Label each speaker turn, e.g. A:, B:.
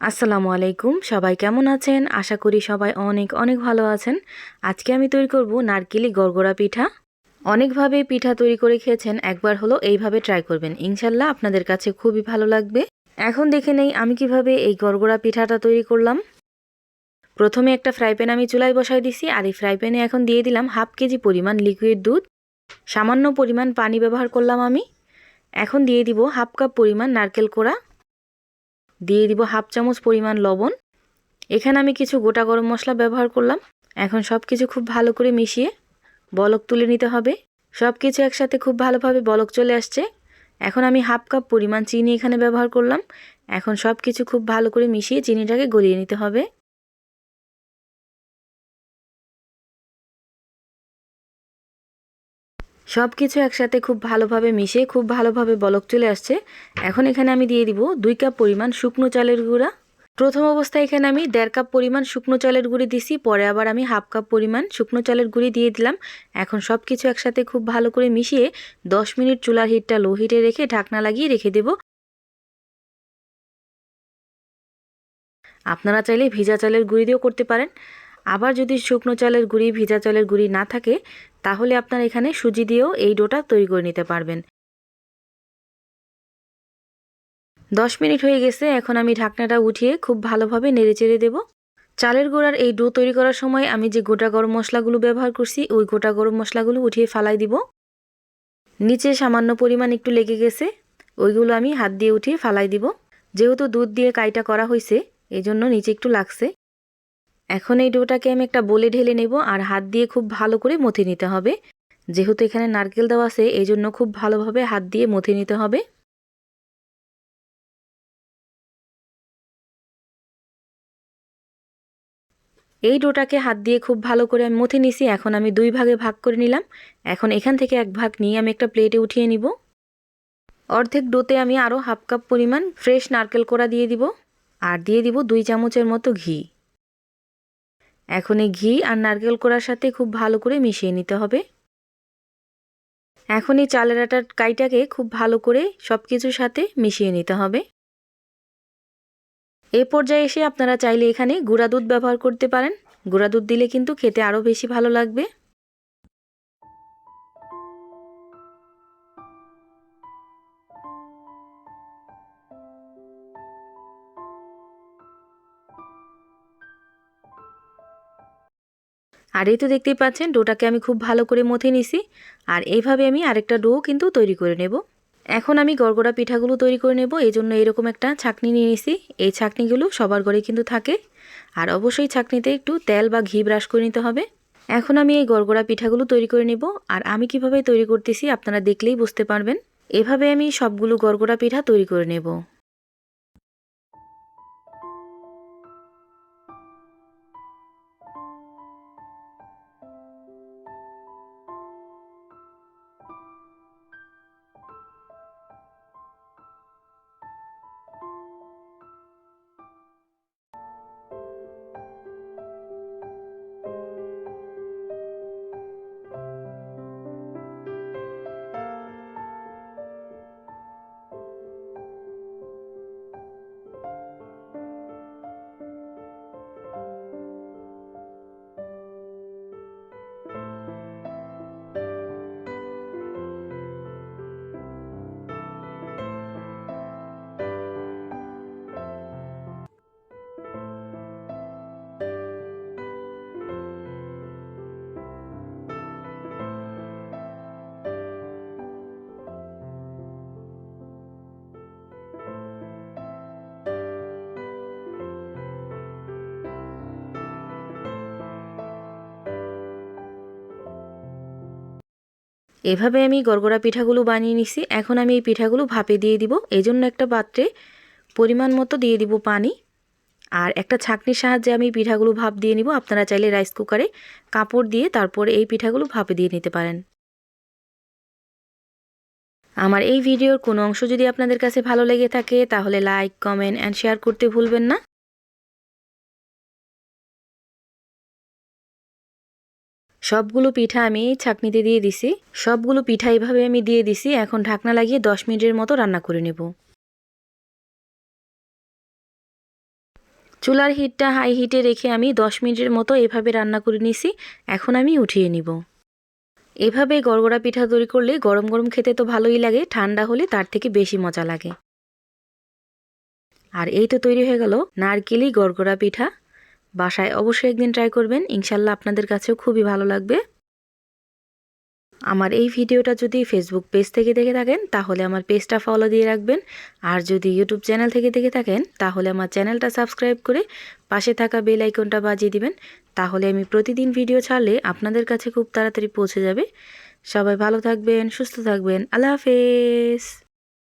A: আসসালামু আলাইকুম। সবাই কেমন আছেন? আশা করি সবাই অনেক অনেক ভালো আছেন। আজকে আমি তৈরি করব নারকেলি গড়গড়া পিঠা। অনেকভাবে পিঠা তৈরি করে খেয়েছেন, একবার হলো এইভাবে ট্রাই করবেন। ইনশাল্লাহ আপনাদের কাছে খুবই ভালো লাগবে। এখন দেখে নেই আমি কীভাবে এই গড়গড়া পিঠাটা তৈরি করলাম। প্রথমে একটা ফ্রাই প্যান আমি চুলায় বসাই দিছি আর এই ফ্রাই প্যানে এখন দিয়ে দিলাম হাফ কেজি পরিমাণ লিকুইড দুধ। সামান্য পরিমাণ পানি ব্যবহার করলাম আমি। এখন দিয়ে দিব হাফ কাপ পরিমাণ নারকেল কোড়া। দিয়ে দিব হাফ চামচ পরিমাণ লবণ। এখানে আমি কিছু গোটা গরম মশলা ব্যবহার করলাম। এখন সব কিছু খুব ভালো করে মিশিয়ে বলক তুলে নিতে হবে। সব কিছু একসাথে খুব ভালোভাবে বলক চলে আসছে। এখন আমি হাফ কাপ পরিমাণ চিনি এখানে ব্যবহার করলাম। এখন সব কিছু খুব ভালো করে মিশিয়ে চিনিটাকে গলিয়ে নিতে হবে। সব কিছু একসাথে খুব ভালোভাবে মিশিয়ে খুব ভালোভাবে বলক চলে আসছে। এখন এখানে আমি দিয়ে দিব দুই কাপ পরিমাণ শুকনো চালের গুঁড়া। প্রথম অবস্থায় এখানে আমি দেড় কাপ পরিমাণ শুকনো চালের গুঁড়ি দিছি, পরে আবার আমি হাফ কাপ পরিমাণ শুকনো চালের গুঁড়ি দিয়ে দিলাম। এখন সব কিছু একসাথে খুব ভালো করে মিশিয়ে দশ মিনিট চুলার হিটটা লো হিটে রেখে ঢাকনা লাগিয়ে রেখে দেব। আপনারা চাইলে ভিজা চালের গুঁড়ি দিয়েও করতে পারেন। আবার যদি শুকনো চালের গুঁড়ি, ভিজা চালের গুঁড়ি না থাকে, তাহলে আপনার এখানে সুজি দিয়েও এই ডোটা তৈরি করে নিতে পারবেন। দশ মিনিট হয়ে গেছে, এখন আমি ঢাকনাটা উঠিয়ে খুব ভালোভাবে নেড়ে চেড়ে দেব। চালের গোড়ার এই ডো তৈরি করার সময় আমি যে গোটা গরম মশলাগুলো ব্যবহার করছি, ওই গোটা গরম মশলাগুলো উঠিয়ে ফালাই দিব। নিচে সামান্য পরিমাণ একটু লেগে গেছে, ওইগুলো আমি হাত দিয়ে উঠিয়ে ফালাই দিব। যেহেতু দুধ দিয়ে কাইটা করা হয়েছে এই জন্য নিচে একটু লাগছে। এখন এই ডোটাকে আমি একটা বলে ঢেলে নেব আর হাত দিয়ে খুব ভালো করে মথে নিতে হবে। যেহেতু এখানে নারকেল দেওয়া আছে, এই জন্য খুব ভালোভাবে হাত দিয়ে মথে নিতে হবে। এই ডোটাকে হাত দিয়ে খুব ভালো করে আমি মথে নিছি, এখন আমি দুই ভাগে ভাগ করে নিলাম। এখন এখান থেকে এক ভাগ নিয়ে আমি একটা প্লেটে উঠিয়ে নিব। অর্ধেক ডোতে আমি আরও হাফ কাপ পরিমাণ ফ্রেশ নারকেল কোড়া দিয়ে দিব। আর দিয়ে দিব দুই চামচের মতো ঘি। এখন এই ঘি আর নারকেল কোড়ার সাথে খুব ভালো করে মিশিয়ে নিতে হবে। এখন এই চালের আটার কাইটাকে খুব ভালো করে সব কিছুর সাথে মিশিয়ে নিতে হবে। এ পর্যায়ে এসে আপনারা চাইলে এখানে গুঁড়া দুধ ব্যবহার করতে পারেন। গুঁড়া দুধ দিলে কিন্তু খেতে আরও বেশি ভালো লাগবে। আর এই তো দেখতেই পাচ্ছেন, ডোটাকে আমি খুব ভালো করে মথে নিছি। আর এইভাবে আমি আরেকটা ডো কিন্তু তৈরি করে নেব। এখন আমি গড়গড়া পিঠাগুলো তৈরি করে নেব এই জন্য এরকম একটা ছাকনি নিয়ে নিছি। এই ছাকনিগুলো সবার ঘরে কিন্তু থাকে। আর অবশ্যই ছাকনিতে একটু তেল বা ঘি ব্রাশ করে নিতে হবে। এখন আমি এই গড়গড়া পিঠাগুলো তৈরি করে নেব। আর আমি কীভাবে তৈরি করতেছি আপনারা দেখলেই বুঝতে পারবেন। এভাবে আমি সবগুলো গড়গড়া পিঠা তৈরি করে নেব। এভাবে আমি গড়গড়া পিঠাগুলো বানিয়ে নিছি। এখন আমি এই পিঠাগুলো ভাপে দিয়ে দিব। এই জন্য একটা পাত্রে পরিমাণ মতো দিয়ে দিব পানি। আর একটা ছাঁকনির সাহায্যে আমি পিঠাগুলো ভাপ দিয়ে নিব। আপনারা চাইলে রাইস কুকারে কাপড় দিয়ে তারপর এই পিঠাগুলো ভাপে দিয়ে নিতে পারেন। আমার এই ভিডিওর কোনো অংশ যদি আপনাদের কাছে ভালো লেগে থাকে, তাহলে লাইক, কমেন্ট অ্যান্ড শেয়ার করতে ভুলবেন না। সবগুলো পিঠা আমি ছাকনিতে দিয়ে দিছি। সবগুলো পিঠা এইভাবে আমি দিয়ে দিছি, এখন ঢাকনা লাগিয়ে দশ মিনিটের মতো রান্না করে নেব। চুলার হিটটা হাই হিটে রেখে আমি 10 মিনিটের মতো এভাবে রান্না করে নিছি, এখন আমি উঠিয়ে নিব। এভাবে গড়গড়া পিঠা তৈরি করলে গরম গরম খেতে তো ভালোই লাগে, ঠান্ডা হলে তার থেকে বেশি মজা লাগে। আর এই তো তৈরি হয়ে গেল নারকেলি গড়গড়া পিঠা। বাসায় অবশ্যই একদিন ট্রাই করবেন। ইনশাল্লাহ আপনাদের কাছেও খুবই ভালো লাগবে। আমার এই ভিডিওটা যদি ফেসবুক পেজ থেকে দেখে থাকেন, তাহলে আমার পেজটা ফলো দিয়ে রাখবেন। আর যদি ইউটিউব চ্যানেল থেকে দেখে থাকেন, তাহলে আমার চ্যানেলটা সাবস্ক্রাইব করে পাশে থাকা বেল আইকনটা বাজিয়ে দিবেন। তাহলে আমি প্রতিদিন ভিডিও ছাড়লে আপনাদের কাছে খুব তাড়াতাড়ি পৌঁছে যাবে। সবাই ভালো থাকবেন, সুস্থ থাকবেন। আল্লাহ হাফেজ।